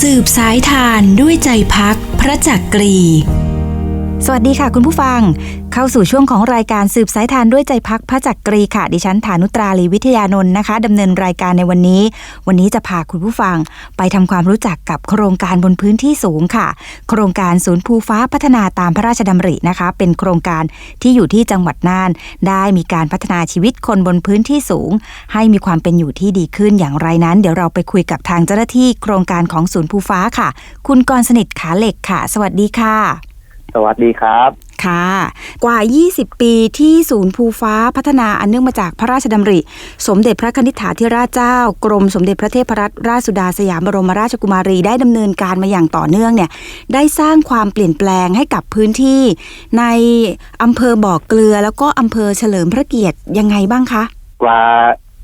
สืบสายทานด้วยใจพักพระจักกรี สวัสดีค่ะคุณผู้ฟัง เข้าสู่ช่วงของรายการสืบสายทานด้วยใจพักพระจักกรีค่ะ ดิฉันฐานุตราลีวิทยานนท์นะคะดำเนินรายการในวันนี้ วันนี้จะพาคุณผู้ฟังไปทำความรู้จักกับโครงการบนพื้นที่สูงค่ะ โครงการศูนย์ภูฟ้าพัฒนาตามพระราชดำรินะคะ เป็นโครงการที่อยู่ที่จังหวัดน่าน ได้มีการพัฒนาชีวิตคนบนพื้นที่สูง ให้มีความเป็นอยู่ที่ดีขึ้นอย่างไรนั้น เดี๋ยวเราไปคุยกับทางเจ้าหน้าที่ โครงการของศูนย์ภูฟ้าค่ะ คุณกรสนิทขาเหล็กค่ะ สวัสดีค่ะ สวัสดีครับ ค่ะ กว่า 20 ปีที่ศูนย์ภูฟ้าพัฒนาอันเนื่องมาจากพระราชดำริ สมเด็จพระคณิษฐาธิราชเจ้า กรมสมเด็จพระเทพรัตนราชสุดาสยามบรมราชกุมารีได้ดำเนินการมาอย่างต่อเนื่องเนี่ย ได้สร้างความเปลี่ยนแปลงให้กับพื้นที่ ในอำเภอบ่อเกลือแล้วก็อำเภอเฉลิมพระเกียรติยังไงบ้างคะ กว่า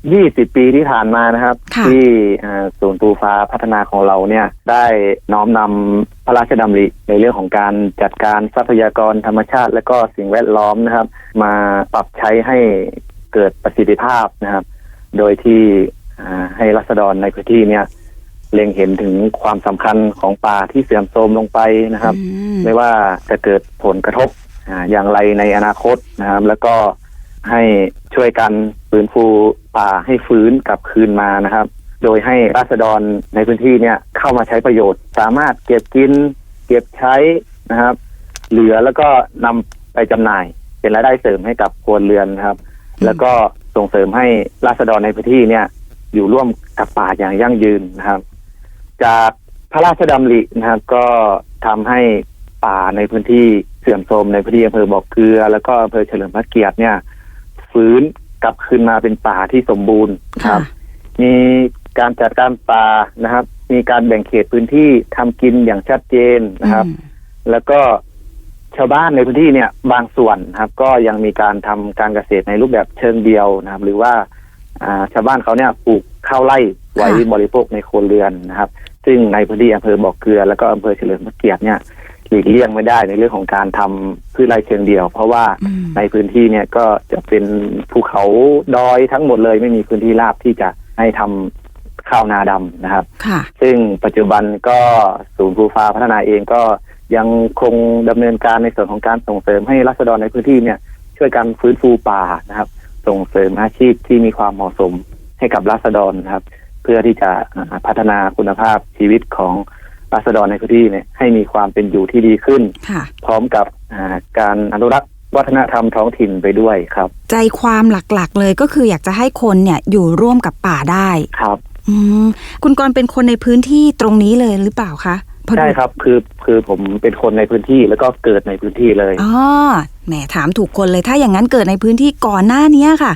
20ปีที่ผ่านมานะครับ ค่ะ ที่อ่าศูนย์ตูฟ้าพัฒนาของเราเนี่ยได้น้อมนำพระราชดำริในเรื่องของการจัดการทรัพยากรธรรมชาติ และก็สิ่งแวดล้อมนะครับ มาปรับใช้ให้เกิดประสิทธิภาพนะครับ โดยที่อ่าให้รัษฎรในพื้นที่เนี่ยเล็งเห็นถึงความสำคัญของป่าที่เสื่อมโทรมลงไปนะครับ อืม ไม่ว่าจะเกิดผลกระทบอ่าอย่างไรในอนาคตนะครับ แล้วก็ ให้ช่วยกันฟื้นฟูป่าให้ฟื้นกลับคืนมานะครับ โดยให้ราษฎรในพื้นที่เนี่ยเข้ามาใช้ประโยชน์ สามารถเก็บกิน เก็บใช้นะครับ เหลือแล้วก็นำไปจำหน่าย เป็นรายได้เสริมให้กับครัวเรือนนะครับ แล้วก็ส่งเสริมให้ราษฎรในพื้นที่เนี่ย อยู่ร่วมกับป่าอย่างยั่งยืนนะครับ จากพระราชดำรินะครับก็ทำให้ป่าในพื้นที่เสื่อมโทรมในพื้นที่อำเภอบ่อเกลือ แล้วก็อำเภอเฉลิมพระเกียรติเนี่ย ฟื้นกลับคืนมาเป็นป่าที่สมบูรณ์นะครับ มีการจัดการป่านะครับ มีการแบ่งเขตพื้นที่ทำกินอย่างชัดเจนนะครับ อืมแล้วก็ชาวบ้านในพื้นที่เนี่ยบางส่วนนะครับ ก็ยังมีการทำการเกษตรในรูปแบบเชิงเดียวนะครับ หรือว่าอ่าชาวบ้านเขาเนี่ยปลูกข้าวไร่ไว้ค่ะบริโภคในครัวเรือนนะครับ ซึ่งในพื้นที่อำเภอบ่อเกลือแล้วก็อำเภอเฉลิมพระเกียรติเนี่ย หลีกเลี่ยงไม่ได้ในเรื่องของการทำพืชไร่เชิงเดียว เพราะว่าอืมในพื้นที่เนี่ยก็จะเป็นภูเขาดอยทั้งหมดเลย ไม่มีพื้นที่ราบที่จะให้ทำข้าวนาดำนะครับค่ะซึ่งปัจจุบันก็ศูนย์ภูฟ้าพัฒนาเองก็ยังคงดำเนินการในส่วนของการส่งเสริมให้รัษฎรในพื้นที่เนี่ย ช่วยกันฟื้นฟูป่านะครับ ส่งเสริมอาชีพที่มีความเหมาะสมให้กับรัษฎรนะครับ เพื่อที่จะอ่าพัฒนาคุณภาพชีวิตของ รัษฎรในพื้นที่เนี่ยให้มีความเป็นอยู่ที่ดีขึ้น ค่ะ พร้อมกับอ่าการอนุรักษ์วัฒนธรรมท้องถิ่นไปด้วยครับใจความหลักๆ เลยก็คืออยากจะให้คนเนี่ยอยู่ร่วมกับป่าได้ครับ อืมคุณกรณ์เป็นคนในพื้นที่ตรงนี้เลยหรือเปล่าคะพอดีใช่ครับคือคือผมเป็นคนในพื้นที่แล้วก็เกิดในพื้นที่เลย อ๋อแหมถามถูกคนเลยถ้าอย่างนั้นเกิดในพื้นที่ก่อนหน้านี้ค่ะ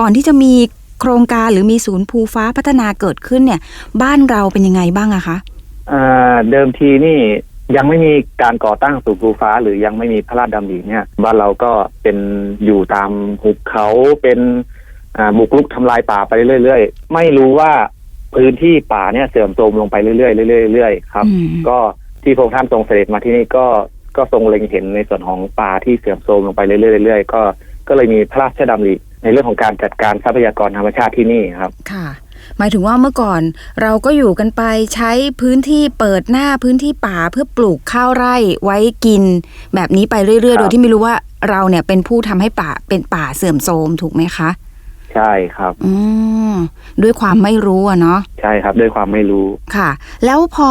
ก่อนที่จะมีโครงการหรือมีศูนย์ภูฟ้าพัฒนาเกิดขึ้นเนี่ย บ้านเราเป็นยังไงบ้างอะคะอ่า เดิมทีนี่ยังไม่มีการก่อตั้งศูนย์ภูฟ้า หรือยังไม่มีพระราชดำริเนี่ยบ้านเราก็เป็นอยู่ตามหุบเขาเป็นอ่าบุกรุกทำลายป่าไปเรื่อยๆ ไม่รู้ว่าพื้นที่ป่าเนี่ยเสื่อมโทรมลงไปเรื่อยๆเรื่อยๆเรื่อยๆครับอืมก็ที่พระองค์ท่านทรงเสด็จมาที่นี่ก็ก็ทรงเล็งเห็นในส่วนของป่าที่เสื่อมโทรมลงไปเรื่อยๆเรื่อยๆก็ก็เลยมีพระราชดำริในเรื่องของการจัดการทรัพยากรธรรมชาติที่นี่ครับค่ะ หมายถึงว่าเมื่อก่อนเราก็อยู่กันไปใช้พื้นที่เปิดหน้าพื้นที่ป่าเพื่อปลูกข้าวไร่ไว้กิน แบบนี้ไปเรื่อยครัๆบโดยที่ไม่รู้ว่าเราเนี่ยเป็นผู้ทำให้ป่าเป็นป่าเสื่อมโทรมถูกไหมคะ ใช่ครับอืมด้วยความไม่รู้อะเนาะใช่ครับ ด้วยความไม่รู้ค่ะ แล้วพอ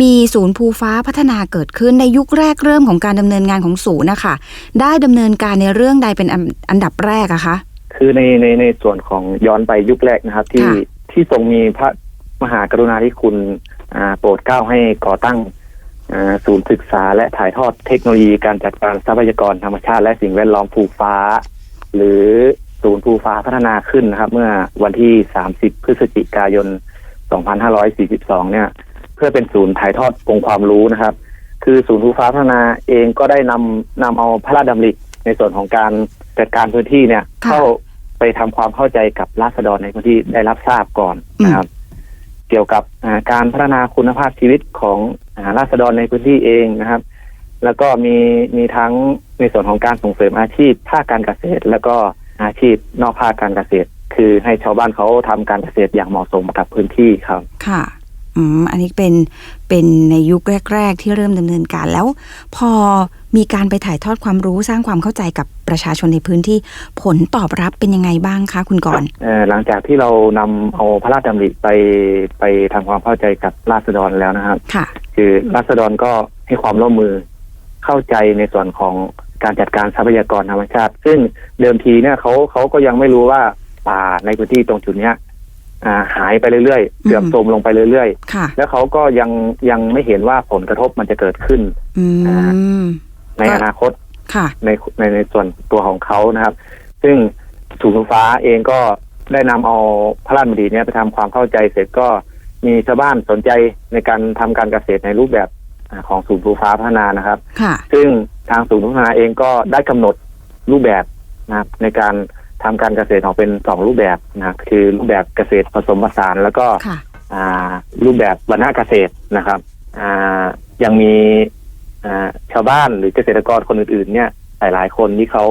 มีศูนย์ภูฟ้าพัฒนาเกิดขึ้นในยุคแรกเริ่มของการดำเนินงานของศูนย์นะคะได้ดำเนินการในเรื่องใดเป็นอันอันดับแรกอะคะคือในในในส่วนของย้อนไปยุคแรกนะครับ ที่ค่ะ ที่ทรงมีพระมหากรุณาธิคุณโปรดเกล้าให้ก่อตั้งศูนย์ศึกษาและถ่ายทอดเทคโนโลยีการจัดการทรัพยากรธรรมชาติ และสิ่งแวดล้อมภูฟ้า หรือศูนย์ภูฟ้าพัฒนาขึ้นนะครับ เมื่อวันที่ 30 พฤศจิกายน 2542 เนี่ย เพื่อเป็นศูนย์ถ่ายทอดองค์ความรู้นะครับ คือศูนย์ภูฟ้าพัฒนาเองก็ได้นำนำเอาพระราชดำริในส่วนของการจัดการพื้นที่เนี่ย เข้า ทำความเข้าใจกับราษฎรในพื้นที่ได้รับทราบก่อนนะครับ เกี่ยวกับอ่าการพัฒนาคุณภาพชีวิตของอ่าราษฎรในพื้นที่เองนะครับ แล้วก็มีมีทั้งในส่วนของการส่งเสริมอาชีพภาคการเกษตร แล้วก็อาชีพนอกภาคการเกษตร คือให้ชาวบ้านเขาทำการเกษตรอย่างเหมาะสมกับพื้นที่ครับ ค่ะอืมอันนี้เป็นเป็นในยุคแรก ๆ ที่เริ่มดำเนินการแล้ว พอ มีการไปถ่ายทอดความรู้สร้างความเข้าใจกับประชาชนในพื้นที่ผลตอบรับเป็นยังไงบ้างคะคุณกรณ์เอ่อหลังจากที่เรานำเอาพระราชดำริไปไปทำความเข้าใจกับราษฎรแล้วนะครับค่ะคือราษฎรก็ให้ความร่วมมือเข้าใจในส่วนของการจัดการทรัพยากรธรรมชาติ ซึ่งเดิมทีเนี่ยเขาเขาก็ยังไม่รู้ว่าป่าในพื้นที่ตรงจุดเนี้ยอ่าหายไปเรื่อยๆเสื่อมโทรมลงไปเรื่อยค่ะๆแล้วเขาก็ยังยังไม่เห็นว่าผลกระทบมันจะเกิดขึ้นอืม ในก็อนาคตค่ะในในในส่วนตัวของเขานะครับ ซึ่งศูนย์ไฟฟ้าเองก็ได้นำเอาพระราชบัญญัติเนี้ยไปทำความเข้าใจเสร็จก็มีชาวบ้านสนใจในการทำการเกษตรในรูปแบบอ่าของศูนย์ไฟฟ้าพัฒนานะครับค่ะซึ่งทางศูนย์พัฒนาเองก็ได้กำหนดรูปแบบนะครับในการทำการเกษตรออกเป็นสองรูปแบบนะครับคือรูปแบบเกษตรผสมผสานแล้วก็ค่ะอ่ารูปแบบวรรณเกษตรนะครับอ่ายังมีอ่า ชาวบ้านหรือเกษตรกรคนอื่น ๆ เนี่ยหลายๆคนที่เขา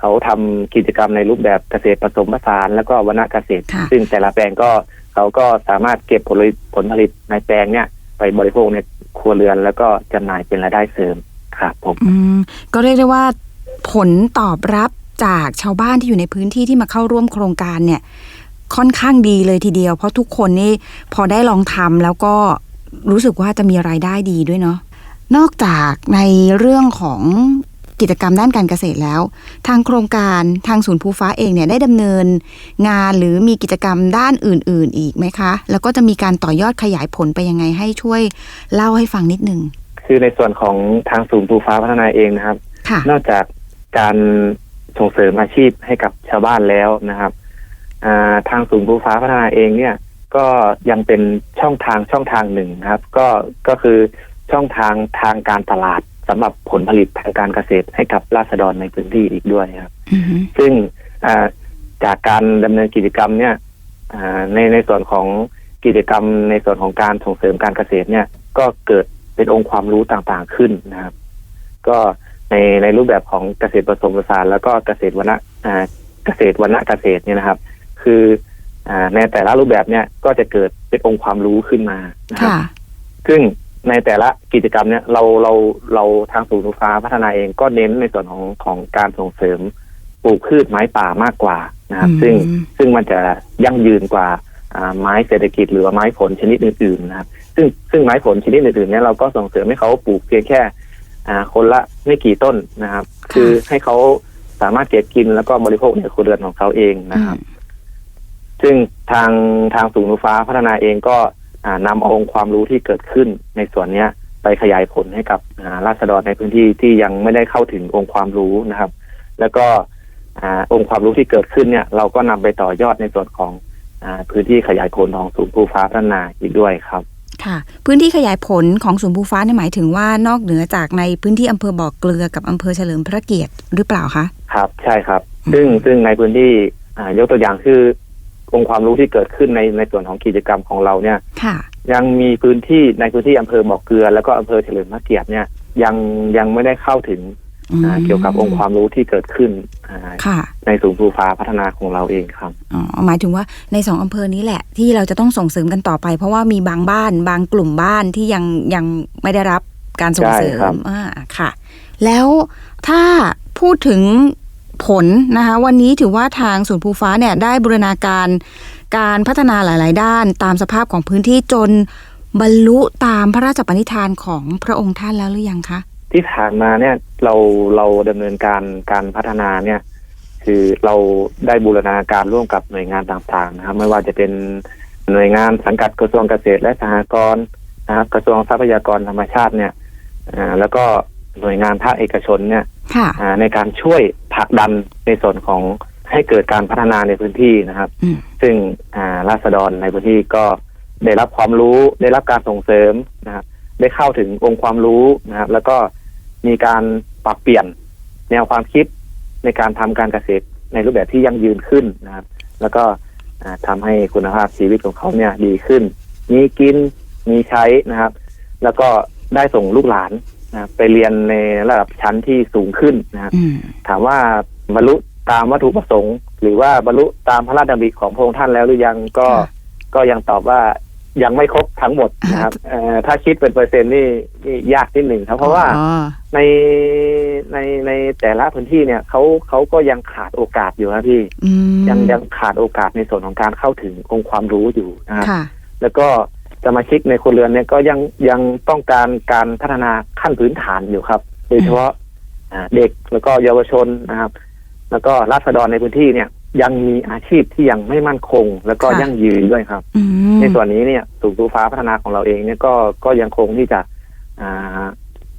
เขาทำกิจกรรมในรูปแบบเกษตรผสมผสาน แล้วก็วรรณเกษตรค่ะซึ่งแต่ละแปลงก็เขาก็สามารถเก็บผลผลิตผลผลิตในแปลงเนี่ย ไปบริโภคในครัวเรือน แล้วก็จำหน่ายเป็นรายได้เสริมครับผมอืมก็เรียกได้ว่าผลตอบรับจากชาวบ้านที่อยู่ในพื้นที่ที่มาเข้าร่วมโครงการเนี่ย ค่อนข้างดีเลยทีเดียว เพราะทุกคนนี่พอได้ลองทำแล้วก็รู้สึกว่าจะมีรายได้ดีด้วยเนาะ นอกจากในเรื่องของกิจกรรมด้านการเกษตรแล้ว ทางโครงการทางศูนย์ภูฟ้าเองเนี่ยได้ดำเนิน งานหรือมีกิจกรรมด้านอื่น ๆ อีกไหมคะ แล้วก็จะมีการต่อยอดขยายผลไปยังไงให้ช่วยเล่าให้ฟังนิดนึงคือในส่วนของทางศูนย์ภูฟ้าพัฒนาเองนะครับค่ะนอกจากการส่งเสริมอาชีพให้กับชาวบ้านแล้วนะครับอ่าทางศูนย์ภูฟ้าพัฒนาเองเนี่ย ก็ยังเป็นช่องทางช่องทางหนึ่งนะครับ ก็ก็คือ ช่องทางทางการตลาดสำหรับผลผลิตทางการเกษตรให้กับราษฎรในพื้นที่อีกด้วยครับอือฮึซึ่งอ่าจากการดำเนินกิจกรรมเนี่ยอ่าในในส่วนของกิจกรรมในส่วนของการส่งเสริมการเกษตรเนี่ย ก็เกิดเป็นองค์ความรู้ต่างๆขึ้นนะครับ ก็ในในรูปแบบของเกษตรผสมผสานแล้วก็เกษตรวรรณะอ่าเกษตรวรรณะเกษตรเนี่ยนะครับ คืออ่าในแต่ละรูปแบบเนี่ยก็จะเกิดเป็นองค์ความรู้ขึ้นมานะครับค่ะซึ่ง ในแต่ละกิจกรรมเนี่ยเราเราเราทางศูนย์ไฟฟ้าพัฒนาเองก็เน้นในส่วนของของการส่งเสริมปลูกพืชไม้ป่ามากกว่านะครับอืมซึ่งซึ่งมันจะยั่งยืนกว่าอ่าไม้เศรษฐกิจหรือว่าไม้ผลชนิดอื่นๆนะครับ ซึ่งซึ่งไม้ผลชนิดอื่นๆเนี่ยเราก็ส่งเสริมให้เขาปลูกเพียงแค่อ่าคนละไม่กี่ต้นนะครับ คือให้เขาสามารถเก็บกินแล้วก็บริโภคในครัวเรือนของเขาเองนะครับ ซึ่งทางทางศูนย์ไฟฟ้าพัฒนาเองก็อ่า นำเอาองค์ความรู้ที่เกิดขึ้นในส่วนเนี้ยไปขยายผลให้กับอ่าราษฎรในพื้นที่ที่ยังไม่ได้เข้าถึงองค์ความรู้นะครับ แล้วก็อ่าองค์ความรู้ที่เกิดขึ้นเนี่ย เราก็นำไปต่อยอดในส่วนของอาพื้นที่ขยายผลของศูนย์ภูฟ้าพัฒนาอีกด้วยครับ ค่ะ พื้นที่ขยายผลของศูนย์ภูฟ้าเนี่ยหมายถึงว่านอกเหนือจากในพื้นที่อำเภอบ่อเกลือกับอำเภอเฉลิมพระเกียรติหรือเปล่าคะครับ ใช่ครับอืมซึ่งซึ่งในพื้นที่อ่ายกตัวอย่างคือ องค์ความรู้ที่เกิดขึ้นในในส่วนของกิจกรรมของเราเนี่ยค่ะยังมีพื้นที่ในพื้นที่อำเภอบ่อเกลือ แล้วก็อำเภอเฉลิมพระเกียรติเนี่ยยังยังไม่ได้เข้าถึงอ่าเกี่ยวกับองค์ความรู้ที่เกิดขึ้นอ่าค่ะในศูนย์ภูฟ้าพัฒนาของเราเองครับอ๋อหมายถึงว่าในสองอำเภอนี้แหละ ที่เราจะต้องส่งเสริมกันต่อไป เพราะว่ามีบางบ้านบางกลุ่มบ้านที่ยังยังไม่ได้รับการส่งเสริใช่ครัมบอ่าค่ะ แล้วถ้าพูดถึง ผลนะคะวันนี้ถือว่าทางศูนย์ภูฟ้าเนี่ยได้บูรณาการการพัฒนาหลาย ๆ ด้านตามสภาพของพื้นที่จนบรรลุตามพระราชปณิธานของพระองค์ท่านแล้วหรือยังคะ ที่ผ่านมาเนี่ยเราเราดำเนินการการพัฒนาเนี่ย คือเราได้บูรณาการร่วมกับหน่วยงานต่างๆนะครับ ไม่ว่าจะเป็นหน่วยงานสังกัดกระทรวงเกษตรและสหกรณ์นะครับกระทรวงทรัพยากรธรรมชาติเนี่ยอ่าแล้วก็ หน่วยงานภาคเอกชนเนี่ยค่ะอ่าในการช่วยผลักดันในส่วนของให้เกิดการพัฒนาในพื้นที่นะครับอืมซึ่งอ่าราษฎรในพื้นที่ก็ได้รับความรู้ได้รับการส่งเสริมนะครับได้เข้าถึงองค์ความรู้นะครับ แล้วก็มีการปรับเปลี่ยนแนวความคิดในการทำการเกษตรในรูปแบบที่ยั่งยืนขึ้นนะครับ แล้วก็อ่าทำให้คุณภาพชีวิตของเขาเนี่ยดีขึ้น มีกินมีใช้นะครับ แล้วก็ได้ส่งลูกหลาน นะครับไปเรียนในระดับชั้นที่สูงขึ้นนะครับอืมถามว่าบรรลุตามวัตถุประสงค์ หรือว่าบรรลุตามพระราชดำริของพระองค์ท่านแล้วหรือยังก็ค่ะ ก็ยังตอบว่ายังไม่ครบทั้งหมดนะครับเอ่อถ้าคิดเป็นเปอร์เซ็นต์นี่นี่ยากนิดหนึ่งครับเพราะว่า อ๋อในในในแต่ละพื้นที่เนี่ยเขาเขาก็ยังขาดโอกาสอยู่นะพี่ อืมยังยังขาดโอกาสในส่วนของการเข้าถึงองค์ความรู้อยู่นะครับค่ะ แล้วก็ สมาชิกในครัวเรือนเนี่ยก็ยังยังต้องการการพัฒนาขั้นพื้นฐานอยู่ครับ โดยเฉพาะอ่าเด็กแล้วก็เยาวชนนะครับ แล้วก็ราษฎรในพื้นที่เนี่ยยังมีอาชีพที่ยังไม่มั่นคง แล้วก็ค่ะยั่งยืนด้วยครับอืมในส่วนนี้เนี่ยศูนย์ดูฟ้าพัฒนาของเราเองเนี่ยก็ก็ยังคงที่จะอ่า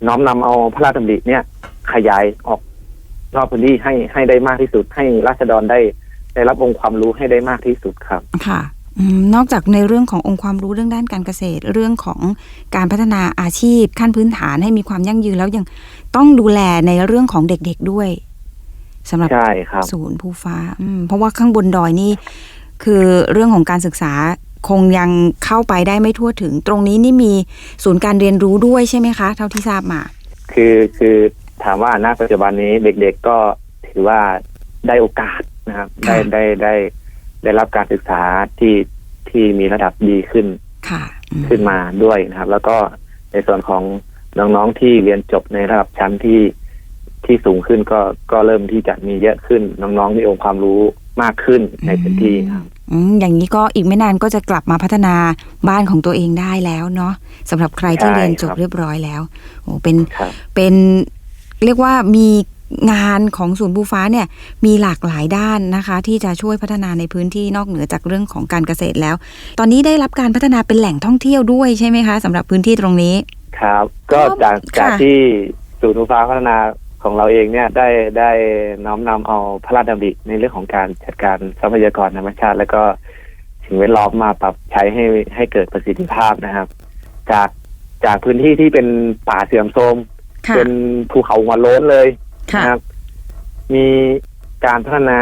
น้อมนำเอาพระราชดำริเนี่ยขยายออกนอกพื้นที่ให้ให้ได้มากที่สุด ให้ราษฎรได้ได้รับองค์ความรู้ให้ได้มากที่สุดครับ ค่ะอืม นอกจากในเรื่องขององค์ความรู้เรื่องด้านการเกษตร เรื่องของการพัฒนาอาชีพขั้นพื้นฐานให้มีความยั่งยืนแล้วยังต้องดูแลในเรื่องของเด็กๆด้วยสำหรับใช่ครับศูนย์ภูฟ้าอืมเพราะว่าข้างบนดอยนี่ คือเรื่องของการศึกษาคงยังเข้าไปได้ไม่ทั่วถึง ตรงนี้นี่มีศูนย์การเรียนรู้ด้วยใช่ไหมคะ เท่าที่ทราบมา คือคือถามว่าณปัจจุบันนี้เด็กๆก็ถือว่าได้โอกาสนะครับ ได้ค่ะได้ได้ ได้รับการศึกษาที่ที่มีระดับดีขึ้นค่ะอืมขึ้นมาด้วยนะครับ แล้วก็ในส่วนของน้องๆที่เรียนจบในระดับชั้นที่ที่สูงขึ้นก็ก็เริ่มที่จะมีเยอะขึ้น น้องๆมีองค์ความรู้มากขึ้นในพื้นที่ครับอืมอย่างนี้ก็อีกไม่นานก็จะกลับมาพัฒนาบ้านของตัวเองได้แล้วเนาะสำหรับใครที่ใช่เรียนจบครับเรียบร้อยแล้วโอ้เป็นครับเป็นเรียกว่ามี งานของศูนย์บูฟ้าเนี่ยมีหลากหลายด้านนะคะ ที่จะช่วยพัฒนาในพื้นที่นอกเหนือจากเรื่องของการเกษตรแล้ว ตอนนี้ได้รับการพัฒนาเป็นแหล่งท่องเที่ยวด้วยใช่ไหมคะสำหรับพื้นที่ตรงนี้ ครับ ก็ก็จากค่ะจากที่ศูนย์อุฟ้าพัฒนาของเราเองเนี่ยได้ได้น้อมนำเอาพระราชดำริในเรื่องของการจัดการทรัพยากรธรรมชาติ แล้วก็สิ่งแวดล้อมมาปรับใช้ให้ให้เกิดประสิทธิภาพนะครับ จากจากพื้นที่ที่เป็นป่าเสื่อมโทรมค่ะเป็นภูเขาหัวโล้นเลยค่ะ นะครับ มีการพัฒนา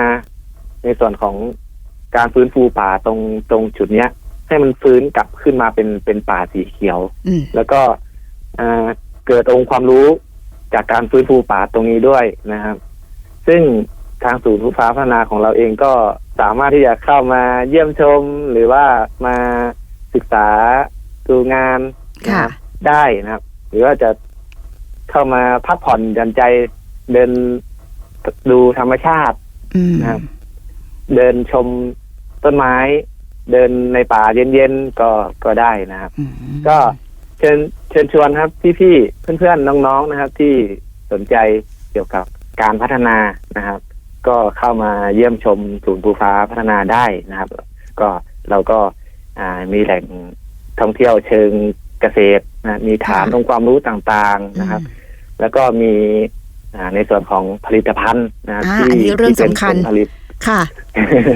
ในส่วนของการฟื้นฟูป่าตรงตรงจุดเนี้ย ให้มันฟื้นกลับขึ้นมาเป็นเป็นป่าสีเขียว อืมแล้วก็อ่าเกิดองค์ความรู้จากการฟื้นฟูป่าตรงนี้ด้วยนะครับ ซึ่งทางศูนย์ผู้ฟ้าพัฒนาของเราเองก็สามารถที่จะเข้ามาเยี่ยมชมหรือว่ามาศึกษาดูงานนะค่ะครับได้นะครับ หรือว่าจะเข้ามาพักผ่อนหย่อนใจ เดินดูธรรมชาติอืมนะครับ เดินชมต้นไม้ เดินในป่าเย็นๆก็ก็ได้นะครับ อืมก็เชิญเชิญชวนครับพี่ๆเพื่อนๆน้องๆนะครับ ที่สนใจเกี่ยวกับการพัฒนานะครับ ก็เข้ามาเยี่ยมชมศูนย์ภูฟ้าพัฒนาได้นะครับ ก็เราก็อ่ามีแหล่งท่องเที่ยวเชิงเกษตรนะมีฐานองค์ความรู้ต่างๆนะครับ แล้วก็มีอ่า ในส่วนของผลิตภัณฑ์นะครับอ่าที่อันนี้เรื่องที่เป็นสำคัญผลผลิตค่ะ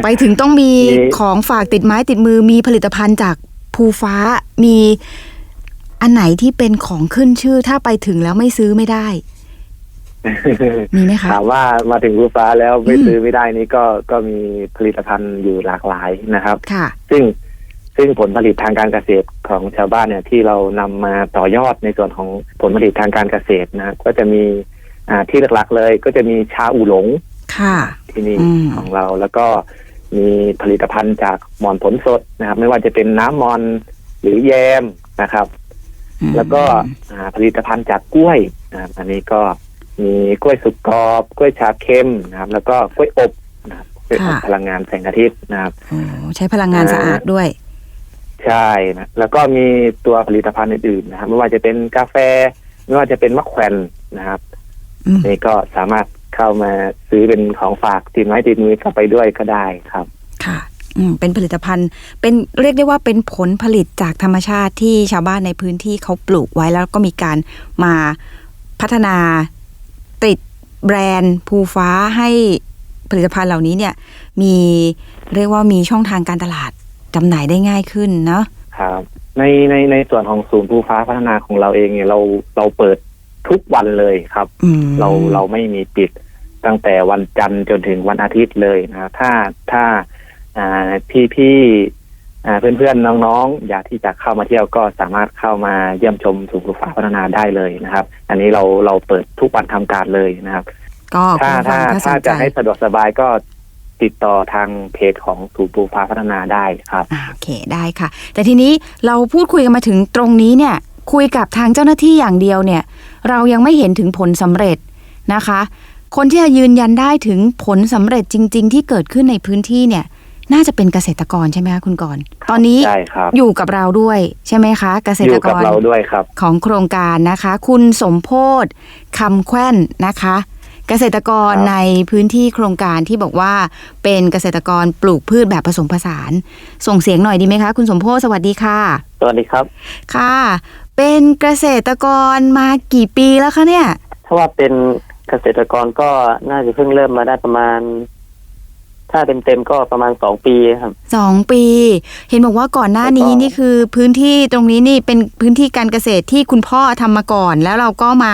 ไปถึงต้องมีมีของฝากติดไม้ติดมือมีผลิตภัณฑ์จากภูฟ้ามีอันไหนที่เป็นของขึ้นชื่อถ้าไปถึงแล้วไม่ซื้อไม่ได้มีไหมคะถามว่ามาถึงภูฟ้าแล้วไม่อืมซื้อไม่ได้นี่ก็ก็มีผลิตภัณฑ์อยู่หลากหลายนะครับ ค่ะ ซึ่งซึ่งผลผลิตทางการเกษตรของชาวบ้านเนี่ยที่เรานำมาต่อยอดในส่วนของผลผลิตทางการเกษตรนะครับก็จะมี อ่าที่หลักๆเลยก็จะมีชาอูหลงค่ะ ที่นี่อืม ของเราแล้วก็มีผลิตภัณฑ์จากหมอนผลสดนะครับ ไม่ว่าจะเป็นน้ำมอนหรือแยมนะครับ อืมแล้วก็อ่าผลิตภัณฑ์จากกล้วยนะครับอันนี้ก็มีกล้วยสุกกรอบกล้วยชาเค็มนะครับ แล้วก็กล้วยอบนะครับกล้วยอบพลังงานแสงอาทิตย์นะครับ โอ้ใช้พลังงานสะอาดด้วย ใช่นะแล้วก็มีตัวผลิตภัณฑ์อื่นๆนะครับ ไม่ว่าจะเป็นกาแฟ ไม่ว่าจะเป็นมะแขวนนะครับอืม นี่ก็สามารถเข้ามาซื้อเป็นของฝากติดไม้ติดมือกลับไปด้วยก็ได้ครับ ค่ะอืมเป็นผลิตภัณฑ์ เป็นเรียกได้ว่าเป็นผลผลิตจากธรรมชาติที่ชาวบ้านในพื้นที่เขาปลูกไว้แล้วก็มีการมาพัฒนาติดแบรนด์ภูฟ้าให้ผลิตภัณฑ์เหล่านี้เนี่ย มีเรียกว่ามีช่องทางการตลาดจำหน่ายได้ง่ายขึ้นเนาะครับในในในส่วนของศูนย์ภูฟ้าพัฒนาของเราเองเนี่ยเราเราเปิด ทุกวันเลยครับอืมเราเราไม่มีปิดตั้งแต่วันจันทร์จนถึงวันอาทิตย์เลยนะถ้าถ้าอ่าพี่พี่อ่าเพื่อนเพื่อนๆน้องๆ อยากที่จะเข้ามาเที่ยวก็สามารถเข้ามาเยี่ยมชมศูนย์ศึกษาพัฒนาได้เลยนะครับ อันนี้เราเราเปิดทุกวันทำการเลยนะครับ ก็ถ้าคุณผู้ฟัถ้างถ้าสถ้านใจจะให้สะดวกสบายก็ติดต่อทางเพจของศูนย์ปลูกฟ้าพัฒนาได้ครับอ่าโอเคได้ค่ะ แต่ทีนี้เราพูดคุยกันมาถึงตรงนี้เนี่ย คุยกับทางเจ้าหน้าที่อย่างเดียวเนี่ยเรายังไม่เห็นถึงผลสำเร็จนะคะ คนที่จะยืนยันได้ถึงผลสำเร็จจริง ๆ ที่เกิดขึ้นในพื้นที่เนี่ยน่าจะเป็นเกษตรกรใช่ไหมคะคุณกรณ์ตอนนี้ใช่ครับอยู่กับเราด้วยใช่ไหมคะ เกษอตรยู่กกับรเราด้วยครับ ของโครงการนะคะ คุณสมโพศคำแคว้นนะคะ เกษตรกรครับในพื้นที่โครงการที่บอกว่าเป็นเกษตรกรปลูกพืชแบบผสมผสาน ส่งเสียงหน่อยดีไหมคะ คุณสมโพศสวัสดีค่ะ สวัสดีครับ ค่ะ เป็นเกษตรกรมากี่ปีแล้วคะเนี่ย ถ้าว่าเป็นเกษตรกรก็น่าจะเพิ่งเริ่มมาได้ประมาณ ถ้าเต็มๆก็ประมาณสองปีครับสองปี เห็นบอกว่าก่อนหน้านี้แล้วก็นี่คือพื้นที่ตรงนี้นี่เป็นพื้นที่การเกษตรที่คุณพ่อทำมาก่อน แล้วเราก็มา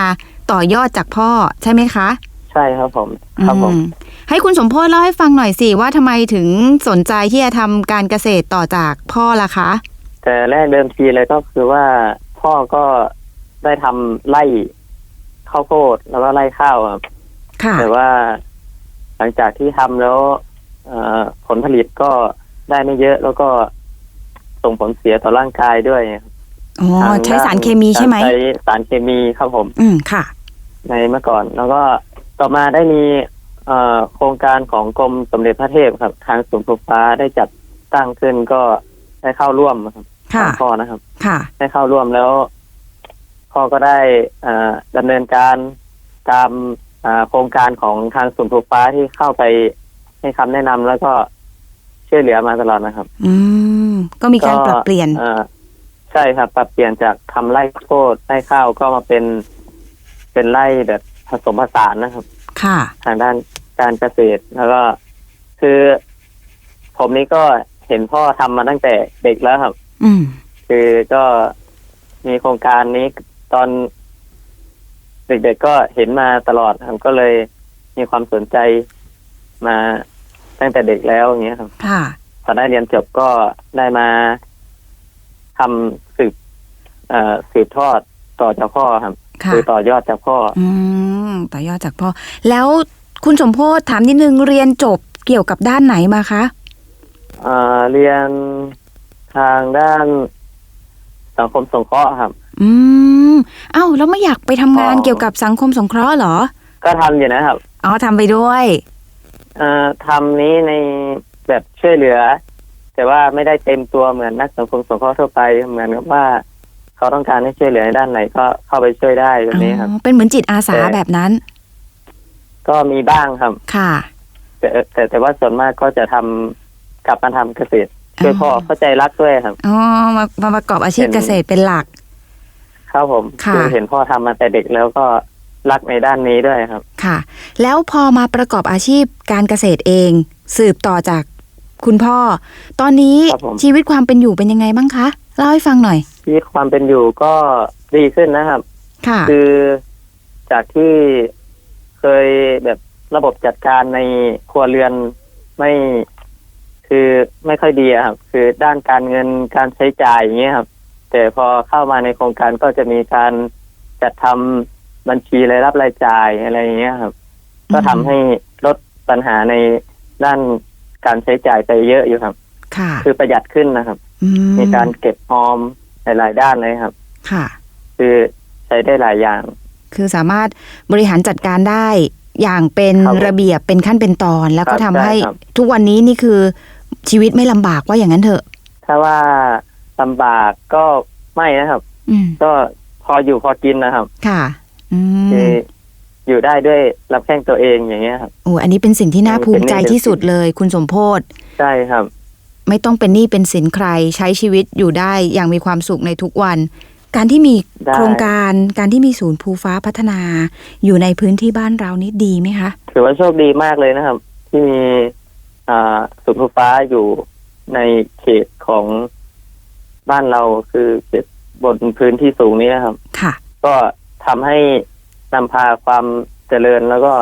ต่อยอดจากพ่อใช่ไหมคะ ใช่ครับผมครับผมอืมให้คุณสมโพศเล่าให้ฟังหน่อยสิว่าทำไมถึงสนใจที่จะทำการเกษตรต่อจากพ่อล่ะคะ แต่แรกเดิมทีเลยก็คือว่า พ่อก็ได้ทำไร่ข้าวโพดแล้วก็ไร่ข้าวครับค่ะแต่ว่าหลังจากที่ทำแล้วเอ่อผลผลิตก็ได้ไม่เยอะ แล้วก็ส่งผลเสียต่อร่างกายด้วยครับอ๋อทงใช้ด้นสารเคมีใช่ไหมการใช้สารเคมีครับผม อืมค่ะ ในเมื่อก่อน แล้วก็ต่อมาได้มีเอ่อโครงการของกรมสมเด็จพระเทพครับ ทางศูนย์ปลูกฟ้าได้จัดตั้งขึ้นก็ได้เข้าร่วมครับ ค่ะทางพ่อนะครับ ค่ะได้เข้าร่วมแล้วพ่อก็ได้เอ่อดำเนินการตามเอ่อโครงการของทางศูนย์ปลูกฟ้าที่เข้าไปให้คำแนะนำแล้วก็ช่วยเหลือมาตลอดนะครับ อืม ก็มีการปรับเปลี่ยนเอ่อใช่ครับ ปรับเปลี่ยนจากทำไร่ข้าวโพดไร่ข้าวก็มาเป็น เป็นไร่แบบผสมผสานนะครับ ค่ะ ทางด้านการเกษตรแล้วก็คือ ผมนี่ก็เห็นพ่อทำมาตั้งแต่เด็กแล้วครับ อืม คือก็มีโครงการนี้ตอนเด็กๆก็เห็นมาตลอดครับก็เลยมีความสนใจมาตั้งแต่เด็กแล้วอย่างเงี้ยครับค่ะ พอได้เรียนจบก็ได้มาทำสืบเอ่อสืบทอดต่อจากพ่อครับค่ะ คือต่อยอดจากพ่ออืมต่อยอดจากพ่อ แล้วคุณสมโพศถามนิดนึงเรียนจบเกี่ยวกับด้านไหนมาคะ เอ่อเรียน ทางด้านสังคมสงเคราะห์ครับ อืมเอ้าแล้วไม่อยากไปทำงานอ๋อ เกี่ยวกับสังคมสงเคราะห์เหรอ ก็ทำอยู่นะครับอ๋อทำไปด้วย เอ่อทำนี้ในแบบช่วยเหลือ แต่ว่าไม่ได้เต็มตัวเหมือนนักสังคมสงเคราะห์ทั่วไปเหมือนกับว่า เขาต้องการให้ช่วยเหลือในด้านไหนก็เข้าไปช่วยได้แบบนี้ครับ อ๋อเป็นเหมือนจิตอาสาแต่ แบบนั้น ก็มีบ้างครับ ค่ะ แต่แต่แต่ว่าส่วนมากก็จะทำกลับมาทำเกษตร ช่วยพ่ออ๋อเข้าใจรักด้วยครับอ๋อมามาประกอบอาชีพเป็นเกษตรเป็นหลัก ครับผมค่ะอเห็นพ่อทำมาแต่เด็กแล้วก็รักในด้านนี้ด้วยครับ ค่ะ แล้วพอมาประกอบอาชีพการเกษตรเอง สืบต่อจากคุณพ่อ ตอนนี้ครับผมชีวิตความเป็นอยู่เป็นยังไงบ้างคะเล่าให้ฟังหน่อย ชีวิตความเป็นอยู่ก็ดีขึ้นนะครับ ค่ะ คือจากที่เคยแบบระบบจัดการในครัวเรือนไม่ คือไม่ค่อยดีอะครับ คือด้านการเงินการใช้จ่ายอย่างเงี้ยครับ แต่พอเข้ามาในโครงการก็จะมีการจัดทำบัญชีรายรับรายจ่ายอะไรอย่างเงี้ยครับ ก็ทำให้ลดปัญหาในด้านการใช้จ่ายไปเยอะอยู่ครับ ค่ะ คือประหยัดขึ้นนะครับอืมีการเก็บออมหลายๆด้านเลยครับ ค่ะ คือใช้ได้หลายอย่าง คือสามารถบริหารจัดการได้อย่างเป็นครับผมระเบียบเป็นขั้นเป็นตอน แล้วก็ครับทำให้ใช่ครับทุกวันนี้นี่คือ ชีวิตไม่ลำบากว่าอย่างนั้นเถอะ ถ้าว่าลำบากก็ไม่นะครับ อืมก็พออยู่พอกินนะครับค่ะ อืมคืออยู่ได้ด้วยรับแข้งตัวเองอย่างเงี้ยครับ โอ้อันนี้เป็นสิ่งที่น่าอันนี้ภูมิใจเป็นเรื่องที่สุดเลย คุณสมโพศใช่ครับ ไม่ต้องเป็นหนี้เป็นสินใครใช้ชีวิตอยู่ได้อย่างมีความสุขในทุกวัน การที่มีได้ โครงการการที่มีศูนย์ภูฟ้าพัฒนา อยู่ในพื้นที่บ้านเรานี่ดีไหมคะ ถือว่าโชคดีมากเลยนะครับ ที่มีอ่า ศูนย์ไฟฟ้าอยู่ในเขตของบ้านเราคือเขตบนพื้นที่สูงนี้นะครับ ค่ะ ก็ทำให้นำพาความเจริญแล้วก็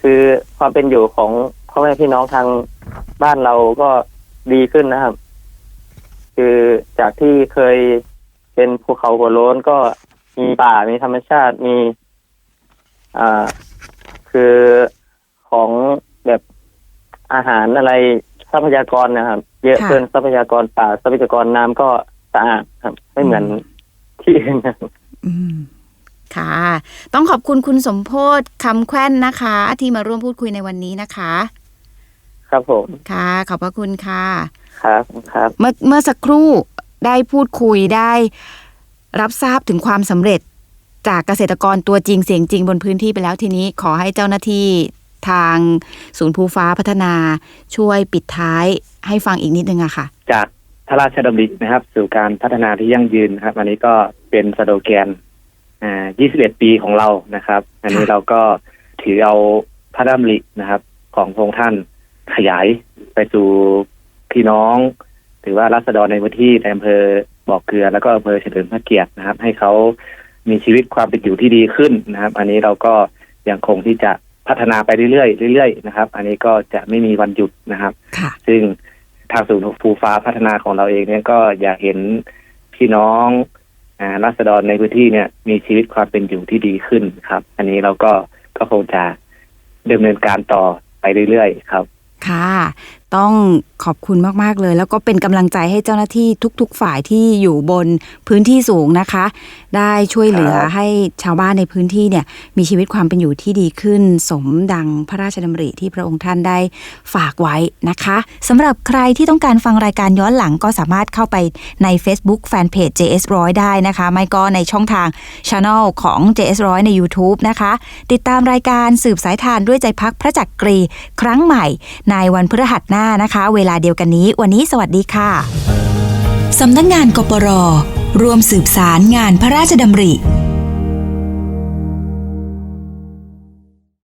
คือความเป็นอยู่ของพ่อแม่พี่น้องทางบ้านเราก็ดีขึ้นนะครับ คือจากที่เคยเป็นภูเขาหัวโล้นก็มีป่ามีธรรมชาติมี อ่า คือของแบบ อาหารอะไรทรัพยากรนะครับ เยอะค่ะ เกินทรัพยากรป่าทรัพยากรน้ำก็สะอาดครับ ไม่เหมือนที่อื่นนะครับ อืมค่ะ ต้องขอบคุณคุณสมโพศคำแคว้นนะคะ ที่มาร่วมพูดคุยในวันนี้นะคะ ครับผมค่ะ ขอบพระคุณค่ะ ครับครับ เมื่อเมื่อสักครู่ได้พูดคุยได้รับทราบถึงความสำเร็จจากเกษตรกรตัวจริงเสียงจริงบนพื้นที่ไปแล้วทีนี้ขอให้เจ้าหน้าที่ ทางศูนย์ภูฟ้าพัฒนาช่วยปิดท้ายให้ฟังอีกนิดนึงอะค่ะ จากพระราชดำรินะครับ สู่การพัฒนาที่ยั่งยืนครับ อันนี้ก็เป็นสโลแกน อ่า 21 ปีของเรานะครับ อันนี้เราก็ถือเอาพระดำรินะครับ ของพระองค์ท่านขยายไปสู่พี่น้องหรือว่ารัษฎรในพื้นที่ในอำเภอบ่อเกลือแล้วก็อำเภอเฉลิมพระเกียรตินะครับ ให้เขามีชีวิตความเป็นอยู่ที่ดีขึ้นนะครับ อันนี้เราก็ยังคงที่จะ พัฒนาไปเรื่อยๆเรื่อยๆนะครับ อันนี้ก็จะไม่มีวันหยุดนะครับค่ะซึ่งทางศูนย์ฟูฟ้าพัฒนาของเราเองเนี่ยก็อยากเห็นพี่น้องอ่ารัษฎรในพื้นที่เนี่ย มีชีวิตความเป็นอยู่ที่ดีขึ้นครับ อันนี้เราก็ก็คงจะดำเนินการต่อไปเรื่อยๆครับ ค่ะต้องขอบคุณมาก ๆ เลย แล้วก็เป็นกำลังใจให้เจ้าหน้าที่ทุก ๆ ฝ่ายที่อยู่บนพื้นที่สูงนะคะ ได้ช่วยเหลือครับให้ชาวบ้านในพื้นที่เนี่ย มีชีวิตความเป็นอยู่ที่ดีขึ้น สมดังพระราชดำริที่พระองค์ท่านได้ฝากไว้นะคะสำหรับใครที่ต้องการฟังรายการย้อนหลังก็สามารถเข้าไปใน Facebook Fanpage JS100 ได้นะคะ ไม่ก็ในช่องทาง Channel ของ JS100 ใน YouTube นะคะ ติดตามรายการสืบสายทานด้วยใจพักพระจักกรี ครั้งใหม่ในวันพฤหัสหน้านะคะ เวลาเดียวกันนี้ วันนี้สวัสดีค่ะสำนักงานกปรรวมสืบสารงานพระราชดำริ